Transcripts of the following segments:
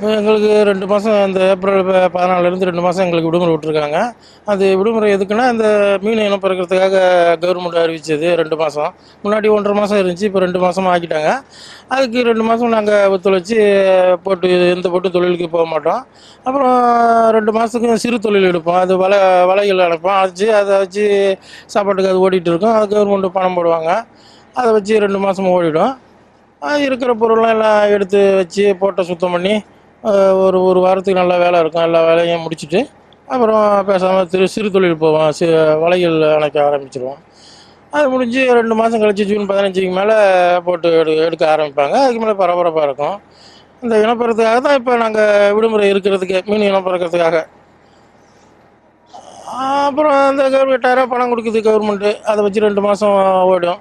எங்களுக்கு ரெண்டு மாதம் இந்த ஏப்ரல் ப- பதினாலுலேருந்து ரெண்டு மாதம் எங்களுக்கு விடுமுறை விட்டுருக்காங்க. அது விடுமுறை எதுக்குன்னா இந்த மீன் இனம் பிறக்கிறதுக்காக கவர்மெண்ட் அறிவித்தது ரெண்டு மாதம் முன்னாடி ஒன்றரை மாதம் இருந்துச்சு இப்போ ரெண்டு மாதமாக ஆக்கிட்டாங்க அதுக்கு ரெண்டு மாதம் நாங்கள் ஒத்துழைச்சி போட்டு எந்த போட்டு தொழிலுக்கு போக மாட்டோம். அப்புறம் ரெண்டு மாதத்துக்கு சிறு தொழில் எடுப்போம். அது வலை வலைகள் அடைப்போம் வச்சு அதை வச்சு சாப்பாட்டுக்கு அது ஓடிட்டு இருக்கோம். அது கவர்மெண்ட்டு பணம் போடுவாங்க. அதை வச்சு ரெண்டு மாதம் ஓடிடும். இருக்கிற பொருள்லாம் எல்லாம் எடுத்து வச்சு போட்டை சுத்தம் பண்ணி ஒரு ஒரு வாரத்துக்கு நல்லா வேலை இருக்கும். எல்லா வேலையும் முடிச்சுட்டு அப்புறம் பேசாமல் திரு சிறு தொழில் போவோம். சி வலைகள் அணைக்க ஆரம்பிச்சிருவோம். அது முடிஞ்சு ரெண்டு மாதம் கழிச்சு ஜூன் பதினஞ்சுக்கு மேலே போட்டு எடு எடுக்க ஆரம்பிப்பாங்க. அதுக்கு மேலே பரபரப்பாக இருக்கும். இந்த இனப்பெறத்துக்காக தான் இப்போ நாங்கள் விடுமுறை இருக்கிறதுக்கு மீன் இனப்பெறக்கிறதுக்காக அப்புறம் அந்த கவர்மெண்ட் எட்டாயிரம் பணம் கொடுக்குது கவர்மெண்ட்டு அதை வச்சு ரெண்டு மாதம் ஓடும்.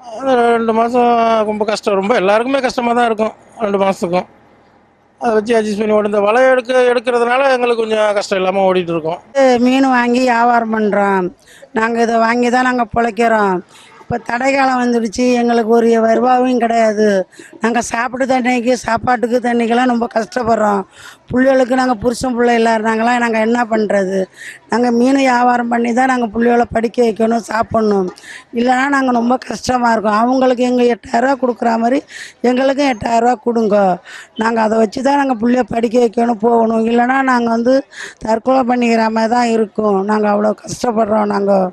அது ரெண்டு மாதம் ரொம்ப கஷ்டம். ரொம்ப எல்லாருக்குமே கஷ்டமாக தான் இருக்கும். ரெண்டு மாதத்துக்கும் அதை வச்சு அட்ஜஸ்ட் பண்ணி ஓடும் இந்த வலை எடுக்க எடுக்கிறதுனால எங்களுக்கு கொஞ்சம் கஷ்டம் இல்லாமல் ஓடிட்டு இருக்கோம். மீன் வாங்கி வியாபாரம் பண்ணுறோம் நாங்கள் இதை வாங்கி தான் நாங்கள் பிழைக்கிறோம். இப்போ தடைக்காலம் வந்துடுச்சு. எங்களுக்கு ஒரு வருவாயும் கிடையாது. நாங்கள் சாப்பிட்டு தண்ணிக்கு சாப்பாட்டுக்கு தண்ணிக்கெல்லாம் ரொம்ப கஷ்டப்படுறோம். பிள்ளைகளுக்கு நாங்கள் புருஷன் பிள்ளை இல்லாதனாங்களாம் நாங்கள் என்ன பண்ணுறது நாங்கள் மீன் வியாபாரம் பண்ணி தான் நாங்கள் பிள்ளைகளை படிக்க வைக்கணும் சாப்பிட்ணும். இல்லைன்னா நாங்கள் ரொம்ப கஷ்டமாக இருக்கோம். அவங்களுக்கு எங்கள் எட்டாயிரரூவா கொடுக்குற மாதிரி எங்களுக்கும் எட்டாயிரரூவா கொடுங்க. நாங்கள் அதை வச்சு தான் நாங்கள் பிள்ளைய படிக்க வைக்கணும் போகணும். இல்லைன்னா நாங்கள் வந்து தற்கொலை பண்ணிக்கிற மாதிரி தான் இருக்கும். நாங்கள் அவ்வளோ கஷ்டப்படுறோம் நாங்கள்